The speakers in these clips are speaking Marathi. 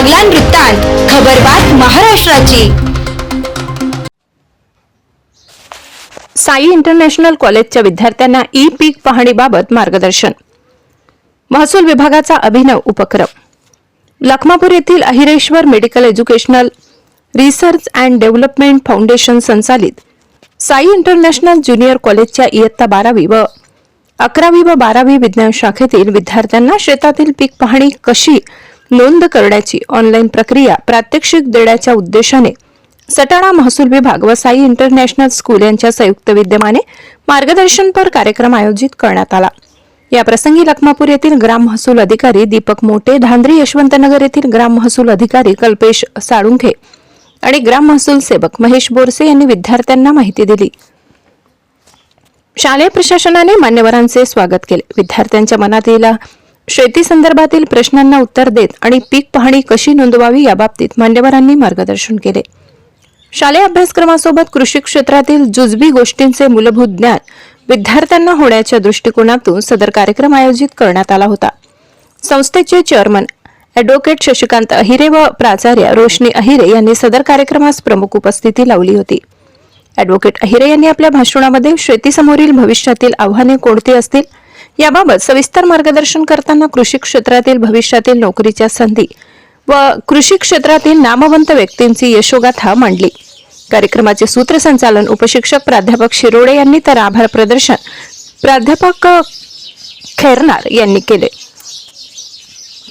बागलान वृत्तांत खबरबात महाराष्ट्राची. साई इंटरनॅशनल कॉलेजच्या विद्यार्थ्यांना ई पीक पाहणीबाबत मार्गदर्शन. महसूल विभागाचा अभिनव उपक्रम. लखमापूर येथील Ahireshwar medical educational research and development foundation संचालित साई इंटरनॅशनल ज्युनियर कॉलेजच्या इयत्ता बारावी व अकरावी व बारावी विज्ञान शाखेतील विद्यार्थ्यांना शेतातील पीक पाहणी कशी नोंद करण्याची ऑनलाईन प्रक्रिया प्रात्यक्षिक देण्याच्या उद्देशाने सटाणा महसूल विभाग व साई इंटरनॅशनल स्कूल यांच्या संयुक्त विद्यमाने मार्गदर्शनपर कार्यक्रम आयोजित करण्यात आला. या प्रसंगी लखमापूर येथील ग्राम महसूल अधिकारी दीपक मोटे धांद्री यशवंतनगर येथील ग्राम महसूल अधिकारी कल्पेश साळुंखे आणि ग्राम महसूल सेवक महेश बोरसे यांनी विद्यार्थ्यांना माहिती दिली. शालेय प्रशासनाने मान्यवरांचे स्वागत केले. विद्यार्थ्यांच्या मनात मनातील शेती संदर्भातील प्रश्नांना उत्तर देत आणि पीक पाहणी कशी नोंदवावी याबाबतीत मान्यवरांनी मार्गदर्शन केले. शालेय अभ्यासक्रमासोबत कृषी क्षेत्रातील जुजबी गोष्टींचे मूलभूत ज्ञान विद्यार्थ्यांना होण्याच्या दृष्टिकोनातून सदर कार्यक्रम आयोजित करण्यात आला होता. संस्थेचे चेअरमन ॲडव्होकेट शशिकांत अहिरे व प्राचार्य रोशनी अहिरे यांनी सदर कार्यक्रमास प्रमुख उपस्थिती लावली होती. ॲडव्होकेट अहिरे यांनी आपल्या भाषणामध्ये शेतीसमोरील भविष्यातील आव्हाने कोणती असतील याबाबत सविस्तर मार्गदर्शन करताना कृषी क्षेत्रातील भविष्यातील नोकरीच्या संधी व कृषी क्षेत्रातील नामवंत व्यक्तींची यशोगाथा मांडली. कार्यक्रमाचे सूत्रसंचालन उपशिक्षक प्राध्यापक शिरोडे यांनी तर आभार प्रदर्शन प्राध्यापक खैरनार यांनी केले.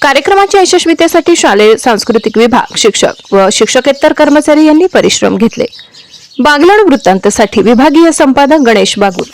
कार्यक्रमाच्या यशस्वीतेसाठी शालेय सांस्कृतिक विभाग शिक्षक व शिक्षकेतर कर्मचारी यांनी परिश्रम घेतले. बागलाण वृत्तांतसाठी विभागीय संपादक गणेश बागुल.